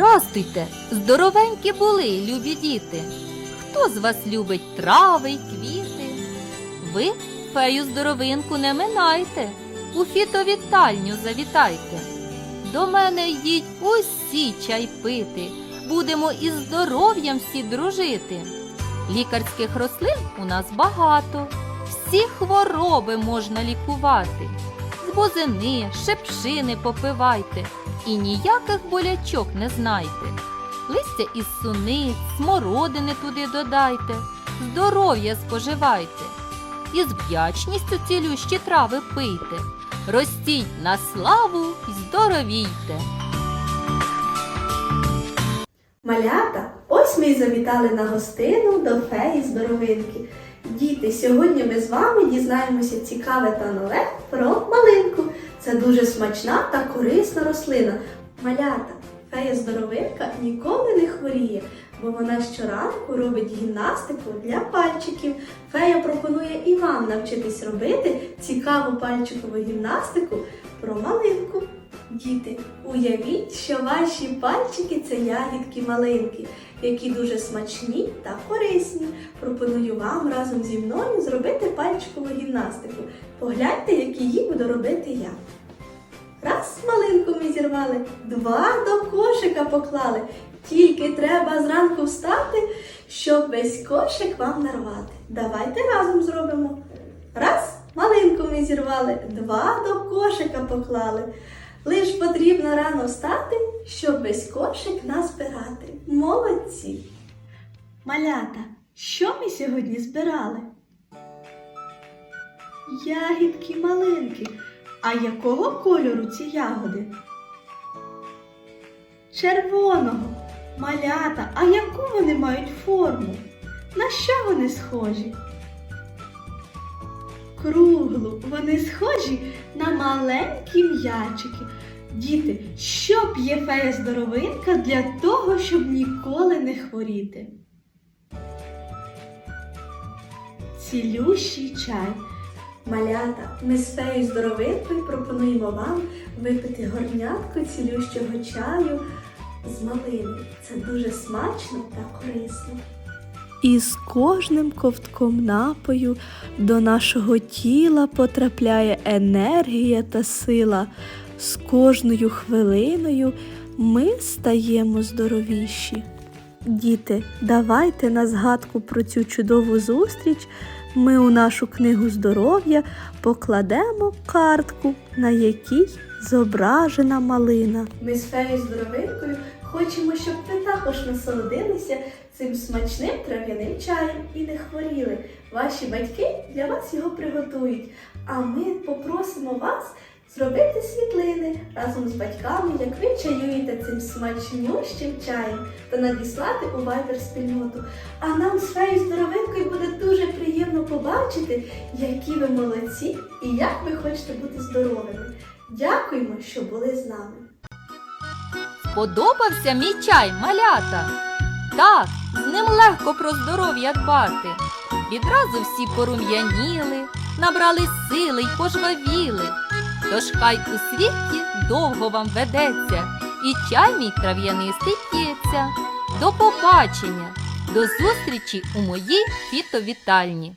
Здрастуйте, здоровенькі були, любі діти. Хто з вас любить трави й квіти? Ви фею здоровинку не минайте, у фітовітальню завітайте. До мене йдіть усі чай пити, будемо із здоров'ям всі дружити. Лікарських рослин у нас багато, всі хвороби можна лікувати. З бузини, шепшини попивайте і ніяких болячок не знайте. Листя із суниць, смородини туди додайте, здоров'я споживайте. І з вдячністю цілющі трави пийте. Ростіть на славу й здоровійте. Малята, ось ми й завітали на гостину до феї здоровинки. Діти, сьогодні ми з вами дізнаємося цікаве та нове про малинку. Це дуже смачна та корисна рослина. Малята, фея здоровинка ніколи не хворіє, бо вона щоранку робить гімнастику для пальчиків. Фея пропонує і вам навчитись робити цікаву пальчикову гімнастику про малинку. Діти, уявіть, що ваші пальчики це ягідки малинки, які дуже смачні та корисні. Пропоную вам разом зі мною зробити пальчикову гімнастику. Погляньте, як її буду робити я. Раз малинку ми зірвали, два до кошика поклали. Тільки треба зранку встати, щоб весь кошик вам нарвати. Давайте разом зробимо. Раз, малинку ми зірвали, два до кошика поклали. Лиш потрібно рано встати, щоб весь кошик назбирати. Молодці! Малята, що ми сьогодні збирали? Ягідки малинки. А якого кольору ці ягоди? Червоного. Малята, а яку вони мають форму? На що вони схожі? Круглу. Вони схожі на маленькі м'ячики. Діти, що п'є фея здоровинка для того, щоб ніколи не хворіти? Цілющий чай. Малята, ми з феєю здоровинкою пропонуємо вам випити горнятку цілющого чаю з малини. Це дуже смачно та корисно. І з кожним ковтком напою до нашого тіла потрапляє енергія та сила. З кожною хвилиною ми стаємо здоровіші. Діти, давайте на згадку про цю чудову зустріч ми у нашу книгу здоров'я покладемо картку, на якій зображена малина. Ми з феєю здоровинкою хочемо, щоб ви також насолодилися цим смачним трав'яним чаєм і не хворіли. Ваші батьки для вас його приготують, а ми попросимо вас зробити світлини разом з батьками, як ви чаюєте цим смачнющим чаєм та надіслати у Viber спільноту. А нам з феєю буде дуже приємно побачити, які ви молодці і як ви хочете бути здоровими. Дякуємо, що були з нами. Сподобався мій чай, малята? Так, з ним легко про здоров'я дбати. Відразу всі порум'яніли, набрали сили й пожвавіли. Тож хай у світі довго вам ведеться, і чай мій трав'янистий п'ється. До побачення, до зустрічі у моїй фітовітальні.